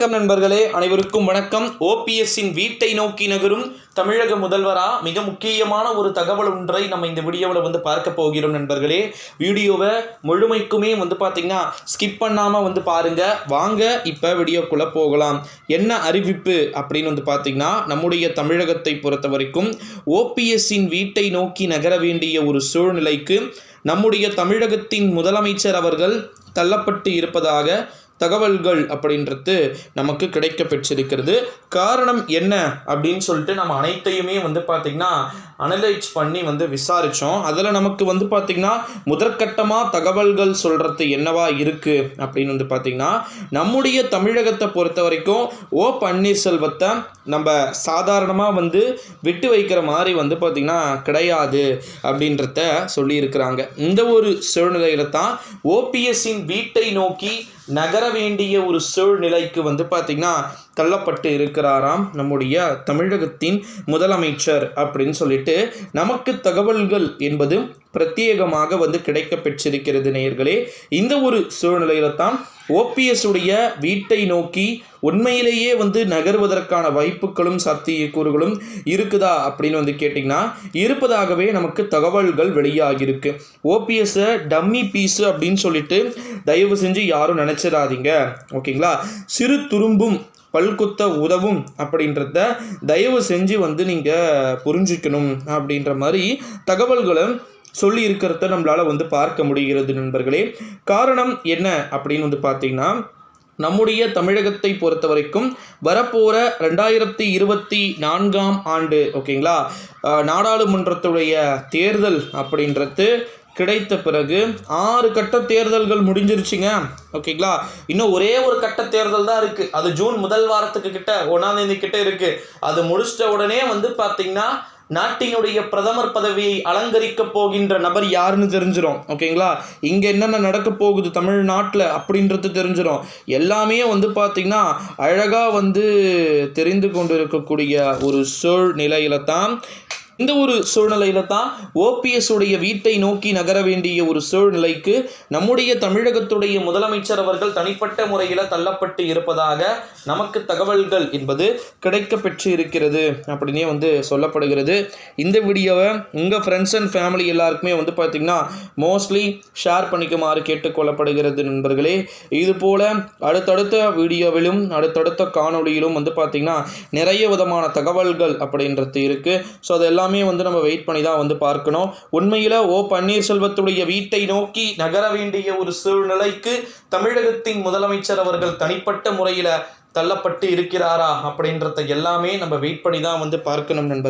வணக்கம் நண்பர்களே அனைவருக்கும் வணக்கம். ஓபிஎஸ்ஸின் வீட்டை நோக்கி நகரும் தமிழக முதல்வரா மிக முக்கியமான ஒரு தகவல் ஒன்றை நம்ம இந்த வீடியோவில் வந்து பார்க்க போகிறோம் நண்பர்களே. வீடியோவை முழுமைக்குமே வந்து பார்த்தீங்கன்னா ஸ்கிப் பண்ணாமல் வந்து பாருங்க. வாங்க இப்போ வீடியோக்குள்ளே போகலாம். என்ன அறிவிப்பு அப்படின்னு வந்து பார்த்தீங்கன்னா நம்முடைய தமிழகத்தை பொறுத்த வரைக்கும் ஓபிஎஸ்ஸின் வீட்டை நோக்கி நகர வேண்டிய ஒரு சூழ்நிலைக்கு நம்முடைய தமிழகத்தின் முதலமைச்சர் அவர்கள் தள்ளப்பட்டு இருப்பதாக தகவல்கள் அப்படின்றது நமக்கு கிடைக்க பெற்றிருக்கிறது காரணம் என்ன அப்படின்னு சொல்லிட்டு நம்ம அனைத்தையுமே வந்து பார்த்திங்கன்னா அனலைஸ் பண்ணி வந்து விசாரித்தோம் அதில் நமக்கு வந்து பார்த்திங்கன்னா முதற்கட்டமாக தகவல்கள் சொல்கிறது என்னவா இருக்குது அப்படின்னு வந்து பார்த்திங்கன்னா நம்முடைய தமிழகத்தை பொறுத்த வரைக்கும் ஓ பன்னீர்செல்வத்தை நம்ம சாதாரணமாக வந்து விட்டு வைக்கிற மாதிரி வந்து பார்த்திங்கன்னா கிடையாது அப்படின்றத சொல்லியிருக்கிறாங்க. இந்த ஒரு சூழ்நிலையில தான் ஓபிஎஸ்ஸின் வீட்டை நோக்கி நகர வேண்டிய ஒரு சூழ்நிலைக்கு வந்து பார்த்திங்கன்னா தள்ளப்பட்டு இருக்கிறாராம் நம்முடைய தமிழகத்தின் முதலமைச்சர் அப்படின்னு சொல்லிட்டு நமக்கு தகவல்கள் என்பது பிரத்யேகமாக வந்து கிடைக்க பெற்றிருக்கிறது நேயர்களே. இந்த ஒரு சூழ்நிலையில தான் ஓபிஎஸ் உடைய வீட்டை நோக்கி உண்மையிலேயே வந்து நகர்வதற்கான வாய்ப்புகளும் சாத்தியக்கூறுகளும் இருக்குதா அப்படின்னு வந்து கேட்டிங்கன்னா இருப்பதாகவே நமக்கு தகவல்கள் வெளியாகியிருக்கு. ஓபிஎஸ்ஸை டம்மி பீஸு அப்படின்னு சொல்லிட்டு தயவு செஞ்சு யாரும் நினச்சிடாதீங்க. ஓகேங்களா? சிறு துரும்பும் பல்குத்த உதவும் அப்படின்றத தயவு செஞ்சு வந்து நீங்கள் புரிஞ்சுக்கணும் அப்படின்ற மாதிரி தகவல்களை சொல்லி இருக்கிறத நம்மளால் வந்து பார்க்க முடிகிறது நண்பர்களே. காரணம் என்ன அப்படின்னு வந்து பார்த்தீங்கன்னா நம்முடைய தமிழகத்தை பொறுத்த வரைக்கும் வரப்போகிற ரெண்டாயிரத்தி இருபத்தி நான்காம் ஆண்டு ஓகேங்களா? நாடாளுமன்றத்துடைய தேர்தல் அப்படின்றது கிடைத்த பிறகு ஆறு கட்ட தேர்தல்கள் முடிஞ்சிருச்சுங்க ஓகேங்களா? இன்னும் ஒரே ஒரு கட்ட தேர்தல் தான் இருக்குது அது ஜூன் முதல் வாரத்துக்கு கிட்ட ஒன்றாந்தேதி கிட்டே கிட்ட இருக்குது அது முடிச்சிட்ட உடனே வந்து பார்த்திங்கன்னா நாட்டினுடைய பிரதமர் பதவியை அலங்கரிக்க போகின்ற நபர் யாருன்னு தெரிஞ்சிடும் ஓகேங்களா? இங்கே என்னென்ன நடக்க போகுது தமிழ்நாட்டில் அப்படின்றது தெரிஞ்சிடும் எல்லாமே வந்து பார்த்திங்கன்னா அழகாக வந்து தெரிந்து கொண்டு இருக்கக்கூடிய ஒரு சூழ்நிலையில தான் இந்த ஒரு சூழ்நிலையில தான் ஓபிஎஸ் உடைய வீட்டை நோக்கி நகர வேண்டிய ஒரு சூழ்நிலைக்கு நம்முடைய தமிழகத்துடைய முதலமைச்சர் அவர்கள் தனிப்பட்ட முறையில் தள்ளப்பட்டு இருப்பதாக நமக்கு தகவல்கள் என்பது கிடைக்க பெற்று இருக்கிறது அப்படின்னே வந்து சொல்லப்படுகிறது. இந்த வீடியோவை உங்கள் ஃப்ரெண்ட்ஸ் அண்ட் ஃபேமிலி எல்லாருக்குமே வந்து பார்த்திங்கன்னா மோஸ்ட்லி ஷேர் பண்ணிக்குமாறு கேட்டுக்கொள்ளப்படுகிறது நண்பர்களே. இது போல் அடுத்தடுத்த வீடியோவிலும் அடுத்தடுத்த காணொளியிலும் வந்து பார்த்திங்கன்னா நிறைய விதமான தகவல்கள் அப்படின்றது இருக்குது ஸோ அதெல்லாம் எல்லாமே வந்து நம்ம வெயிட் பண்ணி தான் வந்து பார்க்கணும். உண்மையில் ஓ பன்னீர்செல்வத்துடைய வீட்டை நோக்கி நகர வேண்டிய ஒரு சூழ்நிலைக்கு தமிழகத்தின் முதலமைச்சர் அவர்கள் தனிப்பட்ட முறையில் தள்ளப்பட்டு இருக்கிறாரா அப்படின்றத எல்லாமே நம்ம வெயிட் பண்ணி தான் வந்து பார்க்கணும் நண்பர்கள்.